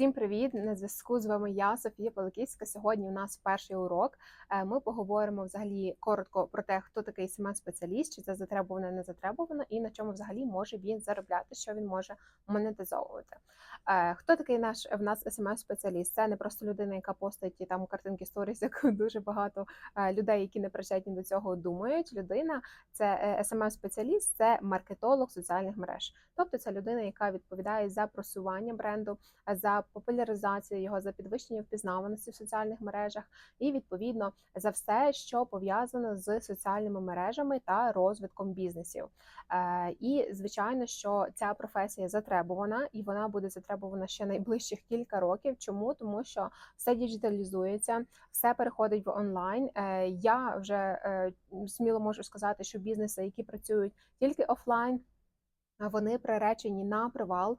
Всім привіт! На зв'язку з вами я, Софія Паликівська. Сьогодні у нас перший урок. Е, Ми поговоримо взагалі коротко про те, хто такий smm спеціаліст чи це затребувано, не затребувано, і на чому взагалі може він заробляти, що він може монетизовувати. Е, Хто такий наш в нас smm спеціаліст Це не просто людина, яка постить там картинки сторіс, як дуже багато е, людей, які не причетні до цього, думають. Людина це smm спеціаліст це маркетолог соціальних мереж. Тобто це людина, яка відповідає за просування бренду, за популяризацію його, за підвищення впізнаваності в соціальних мережах, і відповідно за все, що пов'язано з соціальними мережами та розвитком бізнесів. Е, І звичайно, що ця професія затребувана, і вона буде затребувана ще найближчих кілька років. Чому тому, що все діджиталізується, все переходить в онлайн. Е, Я вже е, сміло можу сказати, що бізнеси, які працюють тільки офлайн. Вони приречені на провал,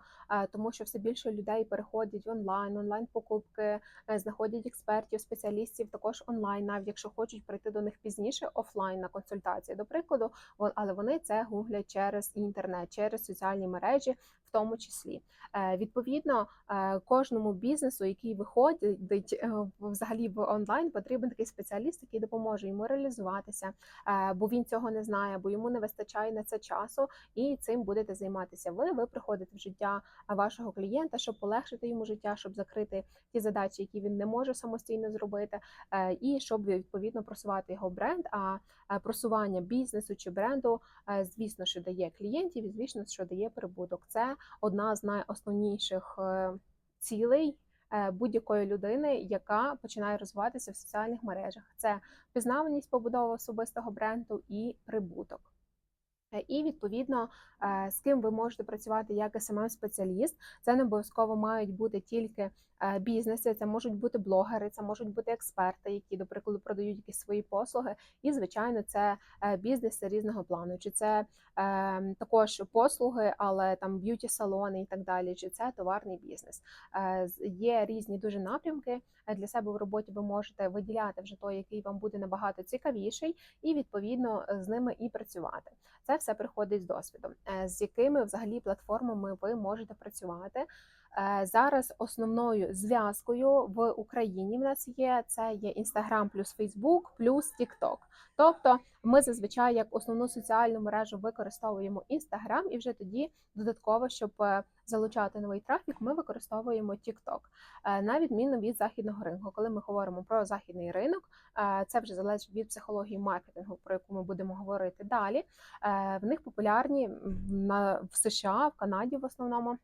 тому що все більше людей переходять онлайн, онлайн покупки, е, знаходять експертів, спеціалістів також онлайн, навіть якщо хочуть прийти до них пізніше офлайн на консультації. До прикладу, але вони це гуглять через інтернет, через соціальні мережі, в тому числі. Е, Відповідно, е, кожному бізнесу, який виходить взагалі в онлайн, потрібен такий спеціаліст, який допоможе йому реалізуватися, бо він цього не знає, бо йому не вистачає на це часу, і цим будете займатися ви. Ви приходите в життя вашого клієнта, щоб полегшити йому життя, щоб закрити ті задачі, які він не може самостійно зробити, е, і щоб відповідно просувати його бренд. А е, просування бізнесу чи бренду, е, звісно, що дає клієнтів, і звісно, що дає прибуток. Це одна з найосновніших цілей. Будь-якої людини, яка починає розвиватися в соціальних мережах, це впізнаваність побудова особистого бренду і прибуток. І відповідно, е, з ким ви можете працювати як smm спеціаліст це не обов'язково мають бути тільки е, бізнеси, це можуть бути блогери, це можуть бути експерти, які, до прикладу, продають якісь свої послуги. І, звичайно, це е, бізнеси різного плану, чи це також послуги, але там б'юті салони і так далі, чи це товарний бізнес. Є різні дуже напрямки для себе в роботі. Ви можете виділяти вже той, який вам буде набагато цікавіший, і відповідно з ними і працювати. Це все приходить з досвідом. Е, З якими взагалі платформами ви можете працювати? Е, Зараз основною зв'язкою в Україні в нас є це є Instagram плюс Facebook плюс TikTok. Тобто ми зазвичай як основну соціальну мережу використовуємо Instagram, і вже тоді додатково, щоб е, залучати новий трафік, ми використовуємо TikTok. Е, На відміну від західного ринку, коли ми говоримо про західний ринок, це вже залежить від психології маркетингу, про яку ми будемо говорити далі. В них популярні в США, в Канаді в основному.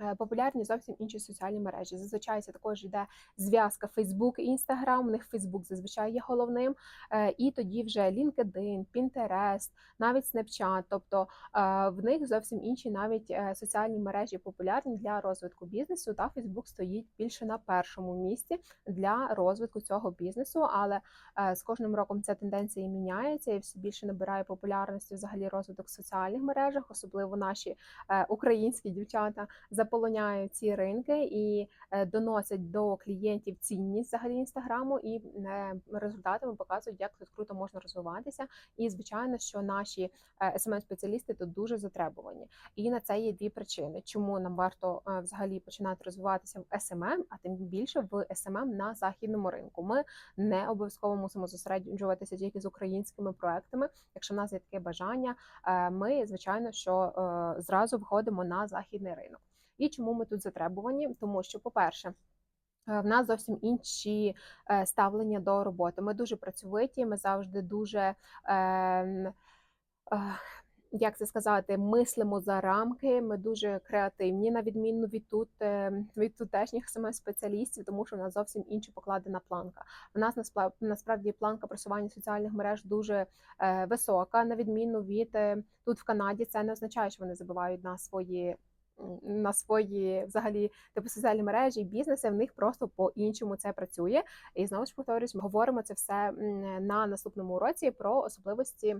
Е, Популярні зовсім інші соціальні мережі. Зазвичай це також йде зв'язка Facebook і Instagram. У них Facebook зазвичай є головним. Е, І тоді вже LinkedIn, Pinterest, навіть Snapchat. Тобто е, в них зовсім інші навіть соціальні мережі популярні для розвитку бізнесу. Та Facebook стоїть більше на першому місці для розвитку цього бізнесу. Але з кожним роком ця тенденція міняється і все більше набирає популярності взагалі розвиток в соціальних мережах, особливо наші українські дівчата заполоняють ці ринки і е, доносять до клієнтів цінність взагалі інстаграму, і е, результатами показують, як тут круто можна розвиватися. І звичайно, що наші smm спеціалісти тут дуже затребувані. І на це є дві причини, чому нам варто е, взагалі починати розвиватися в SMM, а тим більше в SMM на західному ринку. Ми не обов'язково мусимо зосереджуватися тільки з українськими проектами. Якщо в нас є таке бажання, е, ми звичайно що е, зразу виходимо на західний ринок. І чому ми тут затребувані? Тому що, по-перше, е, в нас зовсім інші е, ставлення до роботи. Ми дуже працьовиті, ми завжди дуже. Е, як це сказати, мислимо за рамки. Ми дуже креативні, на відміну від тут е, від тутешніх саме спеціалістів, тому що в нас зовсім інша покладена планка. У нас насправ- насправді планка просування соціальних мереж дуже е, висока, на відміну від е, тут в Канаді. Це не означає, що вони забувають на свої. На свої взагалі типу соціальні мережі бізнеси в них просто по-іншому це працює. І знову ж повторюсь, ми говоримо це все на наступному уроці про особливості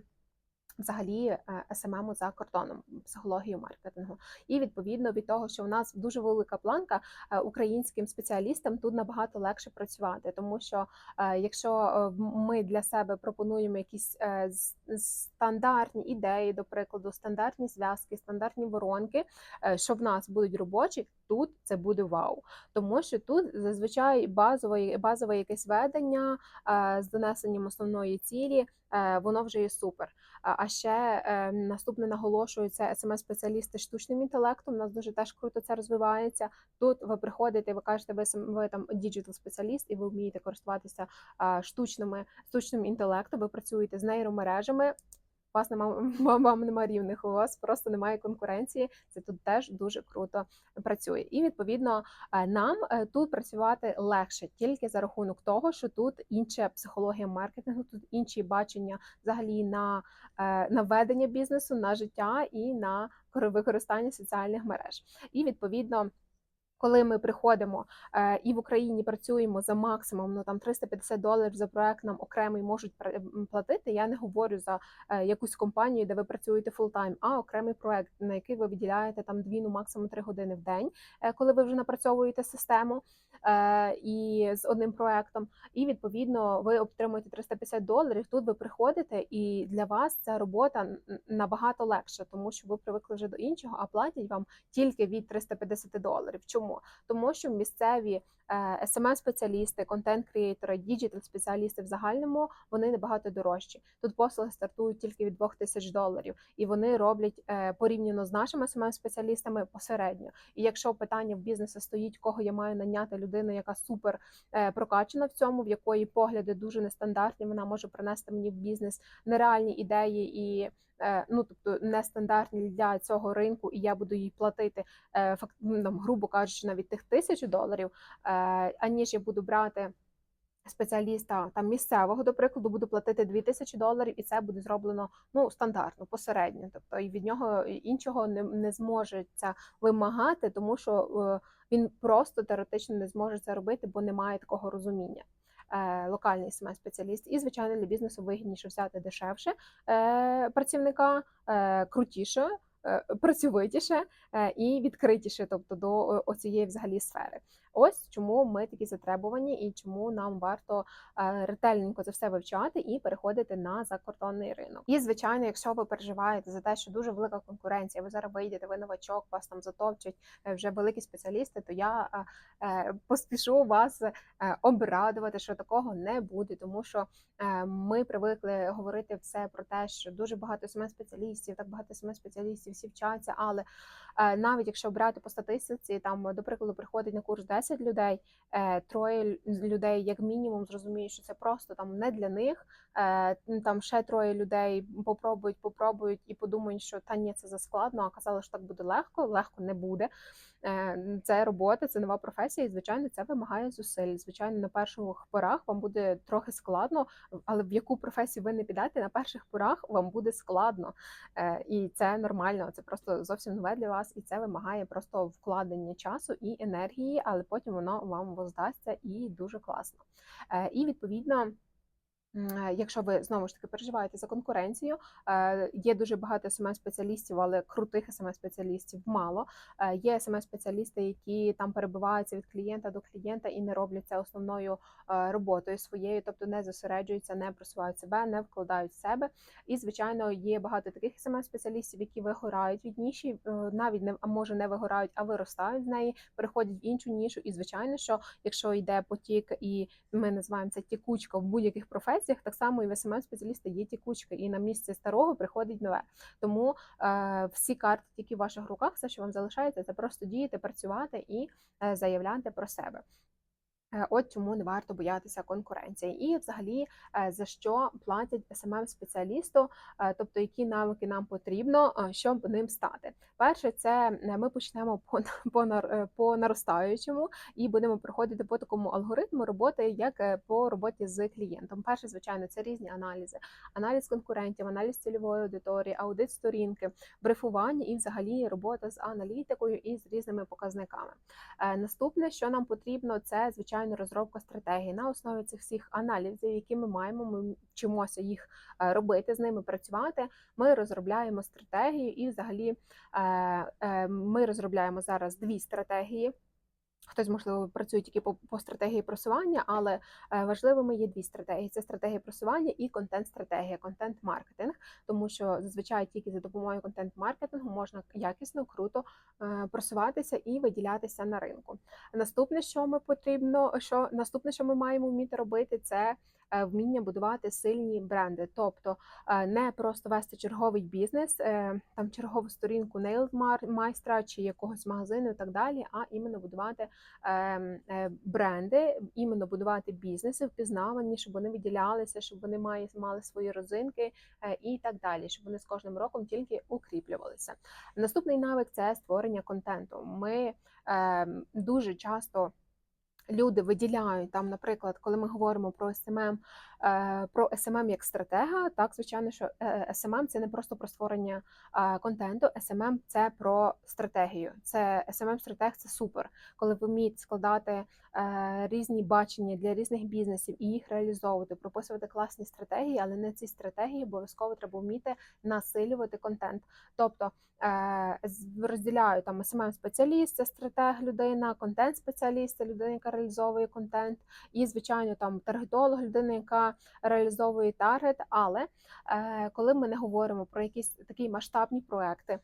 взагалі е, СММу за кордоном, психологію маркетингу. І відповідно від того, що в нас дуже велика планка е, українським спеціалістам тут набагато легше працювати, тому що е, якщо ми для себе пропонуємо якісь стандартні ідеї, до прикладу, стандартні зв'язки, стандартні воронки, що в нас будуть робочі. Тут це буде вау. Тому що тут зазвичай базове, базове якесь ведення е, з донесенням основної цілі, е, воно вже є супер. А ще е, наступне наголошую, це смс-спеціалісти штучним інтелектом. У нас дуже теж круто це розвивається. Тут ви приходите, ви кажете, ви сам- ви там діджитал спеціаліст, і ви вмієте користуватися штучними штучним інтелектом. Ви працюєте з нейромережами. Вас нема вам, нема рівних, у вас просто немає конкуренції. Це тут теж дуже круто працює. І відповідно е, нам е, тут працювати легше тільки за рахунок того, що тут інша психологія маркетингу, тут інші бачення взагалі на, е, на ведення бізнесу, на життя і на кор- використання соціальних мереж. І відповідно. Коли ми приходимо е, і в Україні працюємо за максимум, ну там 350 доларів за проект нам окремий можуть платити. Я не говорю за е, якусь компанію, де ви працюєте фултайм, а окремий проект, на який ви виділяєте там дві, ну максимум три години в день, е, коли ви вже напрацьовуєте систему і з одним проектом. І відповідно ви отримуєте 350 доларів. Тут ви приходите, і для вас ця робота набагато легша, тому що ви привикли вже до іншого, а платять вам тільки від 350 доларів. Чому? Тому що місцеві е, SMM-спеціалісти, контент-креатори, діджитал-спеціалісти в загальному вони набагато дорожчі. Тут послуги стартують тільки від 2000 доларів, і вони роблять е, порівняно з нашими SMM-спеціалістами посередньо. І якщо питання в бізнесі стоїть, кого я маю наняти людину, яка супер е, прокачана в цьому, в якої погляди дуже нестандартні, вона може принести мені в бізнес нереальні ідеї і. Е, Ну, тобто нестандартні для цього ринку, і я буду їй платити е, факт, ну, грубо кажучи, навіть тих тисячу доларів, е, аніж я буду брати спеціаліста там місцевого, до прикладу, буду платити 2000 доларів, і це буде зроблено ну стандартно, посередньо. Тобто і від нього іншого не, не зможе це вимагати, тому що е, він просто теоретично не зможе це робити, бо немає такого розуміння. Е, Локальний смс-спеціаліст, і звичайно для бізнесу вигідніше взяти дешевше е, працівника, е, крутіше, працьовитіше і відкритіше, тобто до оцієї взагалі сфери. Ось чому ми такі затребувані, і чому нам варто е, ретельненько це все вивчати і переходити на закордонний ринок. І звичайно, якщо ви переживаєте за те, що дуже велика конкуренція, ви зараз вийдете, ви новачок, вас там затопчуть е, вже великі спеціалісти, то я е, поспішу вас обрадувати, що такого не буде, тому що ми привикли говорити все про те, що дуже багато сме спеціалістів, так багато сме спеціалістів, всі вчаться, але навіть якщо брати по статистиці, там до прикладу приходить на курс 10 людей, е, троє людей, як мінімум, зрозуміють, що це просто там не для них. Е, Там ще троє людей попробують, попробують і подумають, що та ні, це заскладно, а казали, що так буде легко. Легко не буде. Е, Це робота, це нова професія, і звичайно, це вимагає зусиль. Звичайно, на перших порах вам буде трохи складно, але в яку професію ви не підете, на перших порах вам буде складно. Е, І це нормально, це просто зовсім нове для вас, і це вимагає просто вкладення часу і енергії, але потім воно вам воздасться і дуже класно. Е, І відповідно. Е, Якщо ви знову ж таки переживаєте за конкуренцію, е, є дуже багато СМС-спеціалістів, але крутих СМС-спеціалістів мало. Е, Є СМС-спеціалісти, які там перебиваються від клієнта до клієнта і не роблять це основною роботою своєю, тобто не зосереджуються, не просувають себе, не вкладають в себе. І звичайно, є багато таких СМС-спеціалістів, які вигорають від ніші, навіть не може не вигорають, а виростають з неї, переходять в іншу нішу. І звичайно, що якщо йде потік, і ми називаємо це тікучка в будь-яких професіях, так само і в СМС-спеціаліста є тікучка, і на місце старого приходить нове. Тому е, всі карти тільки в ваших руках, все, що вам залишається, це просто діяти, працювати і е, заявляти про себе. Е, От чому не варто боятися конкуренції, і взагалі е, за що платять smm спеціалісту, е, тобто які навики нам потрібно, щоб ним стати. Перше, це ми почнемо по по, по наростаючому і будемо проходити по такому алгоритму роботи, як по роботі з клієнтом. Перше, звичайно, це різні аналізи, аналіз конкурентів, аналіз цільової аудиторії, аудит сторінки, брифування і взагалі робота з аналітикою і з різними показниками. Наступне, що нам потрібно, це звичайно розробка стратегії на основі цих всіх аналізів, які ми маємо. Ми вчимося їх е, робити, з ними працювати. Ми розробляємо стратегію, і взагалі е, е, ми розробляємо зараз дві стратегії. Хтось, можливо, працює тільки по, по стратегії просування, але е, важливими є дві стратегії: це стратегія просування і контент-стратегія, контент-маркетинг, тому що зазвичай тільки за допомогою контент-маркетингу можна якісно, круто е, просуватися і виділятися на ринку. Наступне, що ми потрібно, що наступне, що ми маємо вміти робити, це вміння будувати сильні бренди, тобто е, не просто вести черговий бізнес, е, там чергову сторінку нейл майстра чи якогось магазину і так далі, а іменно будувати ем, е, бренди, іменно будувати бізнеси, впізнавані, щоб вони виділялися, щоб вони мали, свої розинки е, і так далі, щоб вони з кожним роком тільки укріплювалися. Наступний навик це створення контенту. Ми ем, дуже часто. Люди виділяють. Там, наприклад, коли ми говоримо про е, про SMM як стратега, так звичайно, що е, SMM – це не просто про створення е, контенту. SMM – це про стратегію. Це SMM стратег це супер, коли ви вмієте складати різні бачення для різних бізнесів і їх реалізовувати, прописувати класні стратегії, але не ці стратегії обов'язково треба вміти насилювати контент. Тобто розділяю там smm спеціаліст це стратег людина, контент-спеціаліст це людина, яка реалізовує контент, і звичайно там таргетолог, людина, яка реалізовує таргет. Але е, коли ми не говоримо про якісь такі масштабні проекти.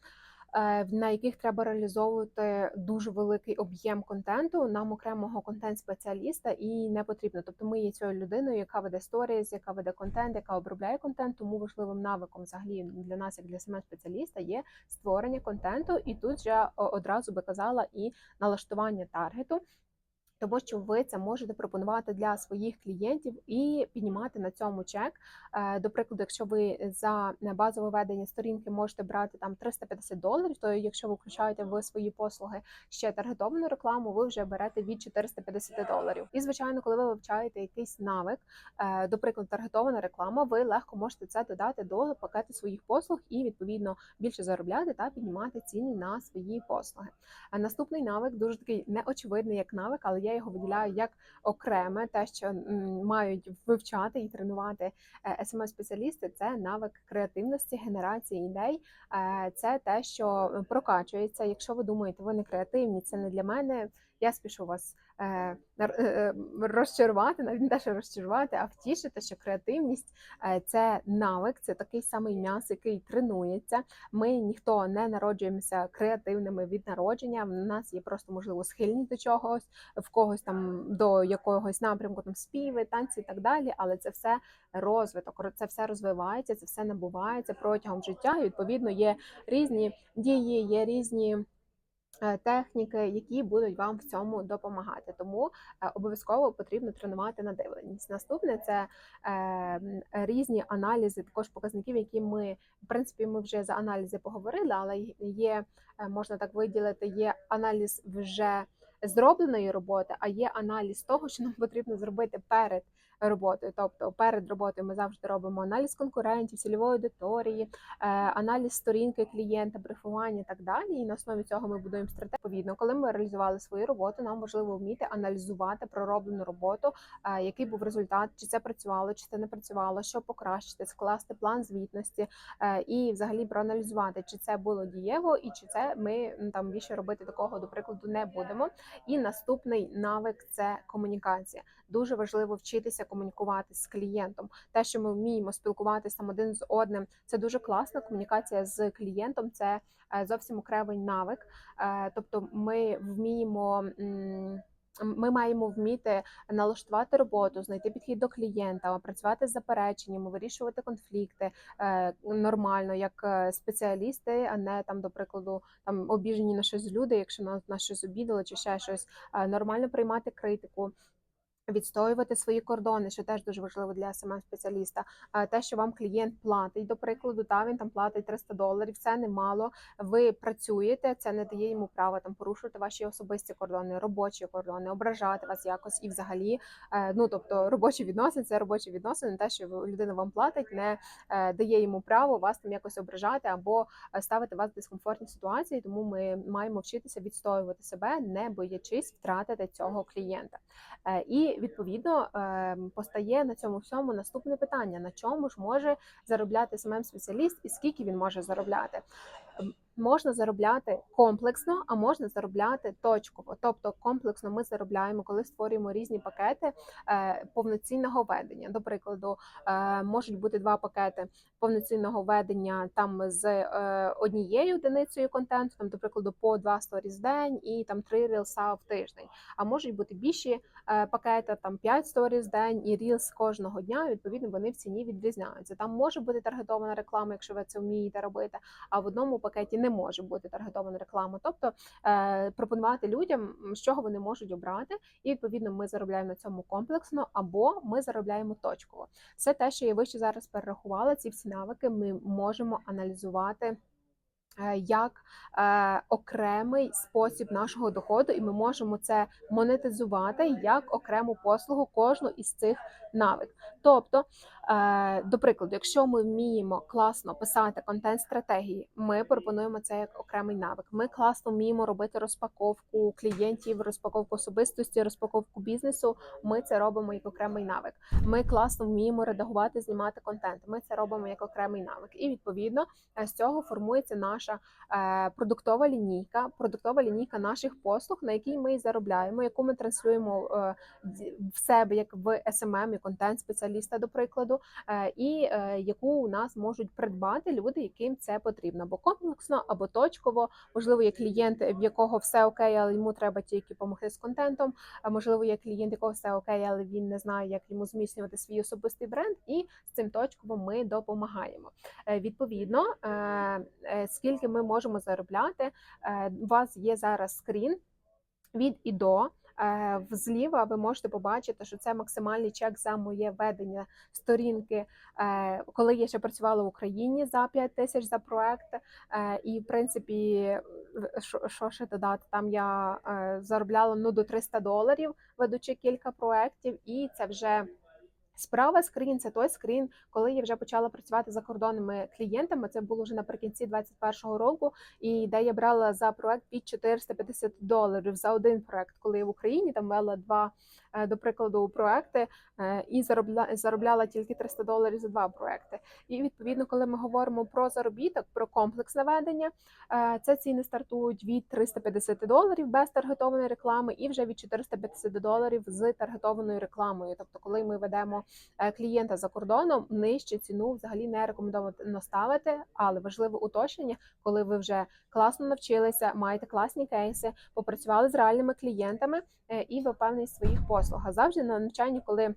Е, на яких треба реалізовувати дуже великий об'єм контенту, нам окремого контент-спеціаліста і не потрібно. Тобто, ми є цією людиною, яка веде сторіс, яка веде контент, яка обробляє контент. Тому важливим навиком взагалі для нас, як для саме спеціаліста, є створення контенту. І тут же одразу би казала і налаштування таргету тому що ви це можете пропонувати для своїх клієнтів і піднімати на цьому чек. Е, до прикладу, якщо ви за базове ведення сторінки можете брати там 350 доларів, то якщо ви включаєте в свої послуги ще таргетовану рекламу, ви вже берете від 450 доларів. І звичайно, коли ви вивчаєте якийсь навик, е, до прикладу, таргетована реклама, ви легко можете це додати до пакету своїх послуг і відповідно більше заробляти та піднімати ціни на свої послуги. Наступний навик дуже такий неочевидний як навик, але я його виділяю як окреме, те, що мають вивчати і тренувати smm спеціалісти це навик креативності, генерації ідей. Е, це те, що прокачується. Якщо ви думаєте, ви не креативні, це не для мене. Я спішу вас е, е, е, розчарувати, навіть не те, що розчарувати, а втішити, що креативність е, це навик, це такий самий м'яс, який тренується. Ми ніхто не народжуємося креативними від народження. В нас є просто можливо схильність до чогось, в когось там до якогось напрямку, там співи, танці і так далі. Але це все розвиток, це все розвивається, це все набувається протягом життя. І відповідно є різні дії, є різні. Е, техніки, які будуть вам в цьому допомагати. Тому е, обов'язково потрібно тренувати надивленість. Наступне це е, різні аналізи, також показників, які ми в принципі ми вже за аналізи поговорили, але є можна так виділити, є аналіз вже зробленої роботи, а є аналіз того, що нам потрібно зробити перед роботою. Тобто перед роботою ми завжди робимо аналіз конкурентів, цільової аудиторії, е, аналіз сторінки клієнта, брифування і так далі. І на основі цього ми будуємо стратегію. Відповідно, коли ми реалізували свою роботу, нам важливо вміти аналізувати пророблену роботу, е, який був результат, чи це працювало, чи це не працювало, що покращити, скласти план звітності е, і, взагалі, проаналізувати, чи це було дієво, і чи це ми там більше робити такого до прикладу не будемо. І наступний навик це комунікація. Дуже важливо вчитися комунікувати з клієнтом. Те, що ми вміємо спілкуватися там один з одним, це дуже класна комунікація з клієнтом. Це е, зовсім окремий навик. Е, тобто, ми вміємо. Ми маємо вміти налаштувати роботу, знайти підхід до клієнта, працювати з запереченнями, вирішувати конфлікти е, нормально, як спеціалісти, а не там, до прикладу, там обіжені на щось люди, якщо нас на щось обідали, чи ще щось нормально приймати критику. Відстоювати свої кордони, що теж дуже важливо для smm спеціаліста. Те, що вам клієнт платить, до прикладу, та він там платить 300 доларів. Це немало. Ви працюєте, це не дає йому права там порушувати ваші особисті кордони, робочі кордони, ображати вас якось і взагалі. Е, ну тобто робочі відносини, це робочі відносини. Те, що людина вам платить, не е, дає йому право вас там якось ображати або е, ставити вас в дискомфортні ситуації. Тому ми маємо вчитися відстоювати себе, не боячись втратити цього клієнта. І відповідно ем, постає на цьому всьому наступне питання: на чому ж може заробляти смм спеціаліст і скільки він може заробляти? Можна заробляти комплексно, а можна заробляти точково. Тобто комплексно ми заробляємо, коли створюємо різні пакети е, повноцінного ведення. До прикладу, е, можуть бути два пакети повноцінного ведення там з е, однією одиницею контенту, там, до прикладу, по два сторіс в день і там три рілса в тиждень. А можуть бути більші пакети, там 5 сторіс в день і рілс кожного дня. Відповідно, вони в ціні відрізняються. Там може бути таргетована реклама, якщо ви це вмієте робити. А в одному пакеті не може бути таргетована реклама. Тобто е, пропонувати людям, з чого вони можуть обрати, і відповідно ми заробляємо на цьому комплексно, або ми заробляємо точково. Все те, що я вище зараз перерахувала, ці всі навики ми можемо аналізувати. Е, Як е, окремий спосіб нашого доходу, і ми можемо це монетизувати як окрему послугу кожну із цих навик. Тобто, е, до прикладу, якщо ми вміємо класно писати контент-стратегії, ми пропонуємо це як окремий навик. Ми класно вміємо робити розпаковку клієнтів, розпаковку особистості, розпаковку бізнесу. Ми це робимо як окремий навик. Ми класно вміємо редагувати, знімати контент. Ми це робимо як окремий навик. І відповідно е, з цього формується наша е, продуктова лінійка, продуктова лінійка наших послуг, на якій ми заробляємо, яку ми транслюємо е, в себе як в SMM, як контент-спеціаліста, до прикладу, е, і яку у нас можуть придбати люди, яким це потрібно, або комплексно, або точково. Можливо, є клієнт, в якого все окей, але йому треба тільки допомогти з контентом. Можливо, є клієнт, якого все окей, але він не знає, як йому зміцнювати свій особистий бренд, і з цим точково ми допомагаємо. Відповідно, е, скільки ми можемо заробляти, е, у вас є зараз скрін від і до. Е, Зліва ви можете побачити, що це максимальний чек за моє ведення сторінки, е, коли я ще працювала в Україні за 5 тисяч за проект. І в принципі, що, ще додати? Там я заробляла ну до 300 доларів, ведучи кілька проєктів, і це вже. Справа скрін це той скрін, коли я вже почала працювати за кордонними клієнтами. Це було вже наприкінці 2021 року, і де я брала за проект під 450 доларів за один проект, коли я в Україні там вела два, е, до прикладу, проекти е, і заробляла, заробляла тільки 300 доларів за два проекти. І відповідно, коли ми говоримо про заробіток, про комплексне ведення, е, це ціни стартують від 350 доларів без таргетованої реклами, і вже від 450 доларів з таргетованою рекламою. Тобто, коли ми ведемо клієнта за кордоном, нижче ціну взагалі не рекомендовано ставити, але важливе уточнення, коли ви вже класно навчилися, маєте класні кейси, попрацювали з реальними клієнтами е, і ви впевнені в своїх послугах. Завжди на навчанні, коли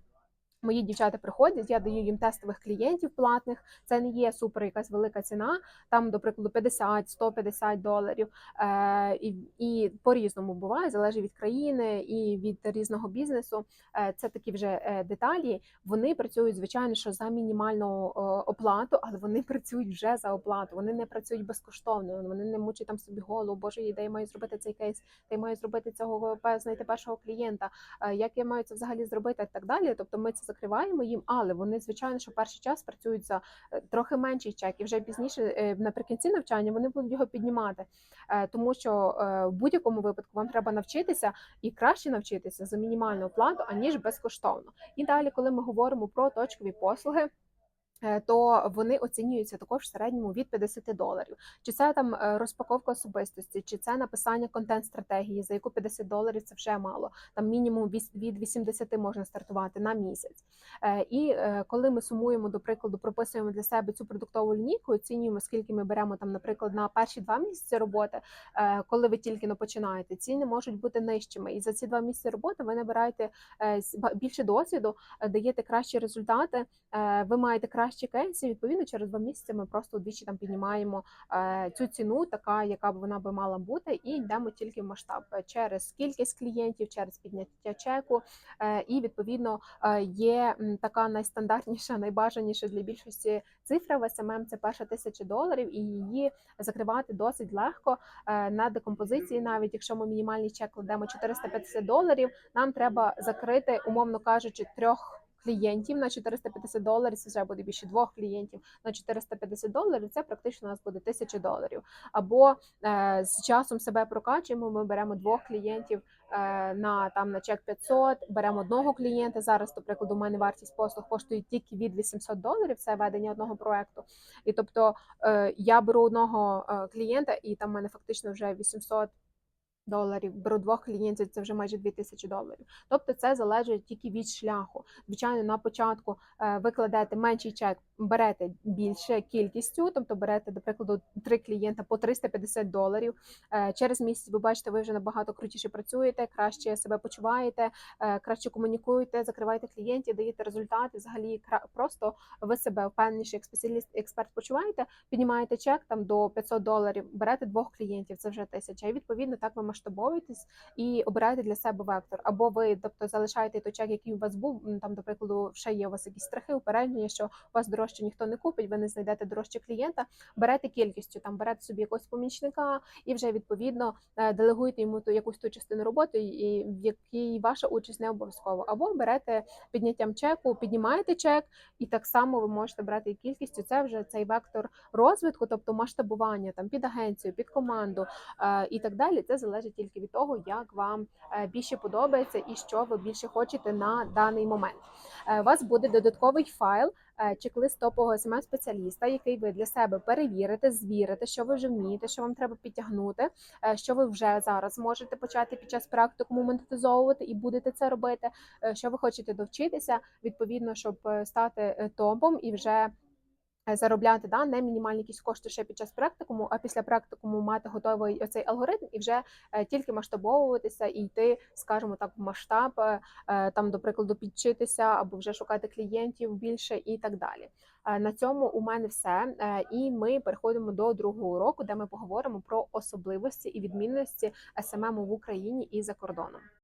Мої дівчата приходять, я даю їм тестових клієнтів платних. Це не є супер якась велика ціна. Там, до прикладу, 50-150 доларів. Е, і, і по-різному буває, залежить від країни і від різного бізнесу. Е, це такі вже е, деталі. Вони працюють, звичайно, що за мінімальну оплату, але вони працюють вже за оплату. Вони не працюють безкоштовно. Вони не мучать там собі голову. Боже, де я маю зробити цей кейс, де я маю зробити цього знайти першого клієнта. е, Як я маю це взагалі зробити, і так далі. Тобто ми це закриваємо їм, але вони звичайно, що перший час працюють за е, трохи менший чек, і вже пізніше е, наприкінці навчання вони будуть його піднімати, Е, тому що в будь-якому випадку вам треба навчитися і краще навчитися за мінімальну оплату, аніж безкоштовно. І далі, коли ми говоримо про точкові послуги. Е, То вони оцінюються також в середньому від 50 доларів. Чи це там е, розпаковка особистості, чи це написання контент-стратегії, за яку 50 доларів це вже мало. Там мінімум від 80 можна стартувати на місяць. Е, І коли ми сумуємо, до прикладу, прописуємо для себе цю продуктову лінійку, оцінюємо, скільки ми беремо там, наприклад, на перші два місяці роботи, коли ви тільки но починаєте, ціни можуть бути нижчими. І за ці два місяці роботи ви набираєте більше досвіду, даєте кращі результати, ви маєте кращі кейси. Відповідно, через два місяці ми просто вдвічі там піднімаємо е, цю ціну, така яка б вона би мала бути, і йдемо тільки в масштаб е, через кількість клієнтів, через підняття чеку. Е, І відповідно є така найстандартніша, найбажаніша для більшості цифра в SMM – це перша тисяча доларів, і її закривати досить легко на декомпозиції. Навіть якщо ми мінімальний чек кладемо 450 доларів, нам треба закрити, умовно кажучи, трьох клієнтів на 450 доларів. Це вже буде більше двох клієнтів на 450 доларів. Це практично у нас буде 1000 доларів. Або е, з часом себе прокачуємо. Ми беремо двох клієнтів е, на там на чек 500, беремо одного клієнта. Зараз, до прикладу, у мене вартість послуг коштує тільки від 800 доларів. Це ведення одного проекту. І тобто е, я беру одного е, клієнта, і там в мене фактично вже 800 доларів. Беру двох клієнтів, це вже майже 2000 доларів. Тобто це залежить тільки від шляху. Звичайно, на початку е, ви менший чек, берете більше кількістю, тобто берете, до прикладу, три клієнта по 350 доларів. Е, Через місяць ви бачите, ви вже набагато крутіше працюєте, краще себе почуваєте, е, краще комунікуєте, закриваєте клієнтів, даєте результати. Взагалі просто ви себе впевненіше як спеціаліст, експерт почуваєте, піднімаєте чек там до 500 доларів, берете двох клієнтів, це вже тисяча. І відповідно так ви масштабовуєтесь і обираєте для себе вектор. Або ви, тобто, залишаєте той чек, який у вас був. Там, до прикладу, ще є у вас якісь страхи, упередження, що у вас дорожче ніхто не купить, ви не знайдете дорожче клієнта. Берете кількістю, там берете собі якогось помічника і вже відповідно е, делегуєте йому ту якусь ту частину роботи, і в якій ваша участь не обов'язково. Або берете підняттям чеку, піднімаєте чек, і так само ви можете брати і кількістю. Це вже цей вектор розвитку, тобто масштабування там під агенцію, під команду е, і так далі. Це залежить тільки від того, як вам е, більше подобається і що ви більше хочете на даний момент. Е, У вас буде додатковий файл. е, Чек-лист топового смс спеціаліста, який ви для себе перевірите, звірите, що ви вже вмієте, що вам треба підтягнути, що ви вже зараз можете почати під час практикуму монетизовувати і будете це робити. Що ви хочете довчитися, відповідно, щоб стати топом і вже заробляти да, не мінімальні якісь кошти ще під час практикуму, а після практикуму мати готовий оцей алгоритм і вже е, тільки масштабовуватися і йти, скажімо так, в масштаб, е, е, там, до прикладу, підчитися або вже шукати клієнтів більше і так далі. Е, На цьому у мене все. Е, І ми переходимо до другого уроку, де ми поговоримо про особливості і відмінності СММ в Україні і за кордоном.